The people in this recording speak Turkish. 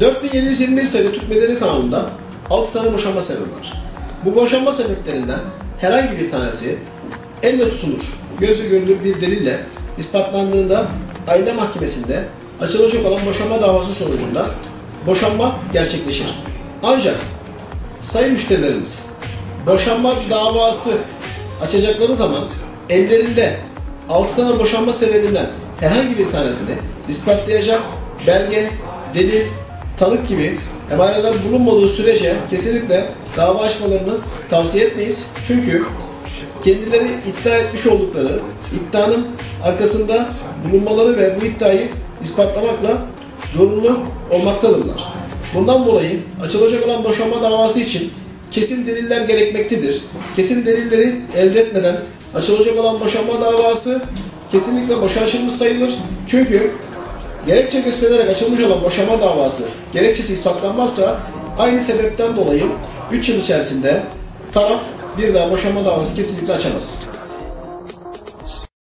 4721 sayılı Türk Medeni Kanunu'nda 6 tane boşanma sebebi var. Bu boşanma sebeplerinden herhangi bir tanesi elle tutulur, gözle görülür bir delille ispatlandığında aile mahkemesinde açılacak olan boşanma davası sonucunda boşanma gerçekleşir. Ancak sayın müşterilerimiz boşanma davası açacakları zaman ellerinde 6 tane boşanma sebebinden herhangi bir tanesini ispatlayacak belge, delil, tanık gibi emaneler bulunmadığı sürece kesinlikle dava açmalarını tavsiye etmeyiz. Çünkü kendileri iddia etmiş oldukları iddianın arkasında bulunmaları ve bu iddiayı ispatlamakla zorunlu olmaktadırlar. Bundan dolayı açılacak olan boşanma davası için kesin deliller gerekmektedir. Kesin delilleri elde etmeden açılacak olan boşanma davası kesinlikle boşa açılmış sayılır. Çünkü gerekçe gösterilerek açılmış olan boşanma davası gerekçesi ispatlanmazsa aynı sebepten dolayı 3 yıl içerisinde taraf bir daha boşanma davası kesinlikle açamaz.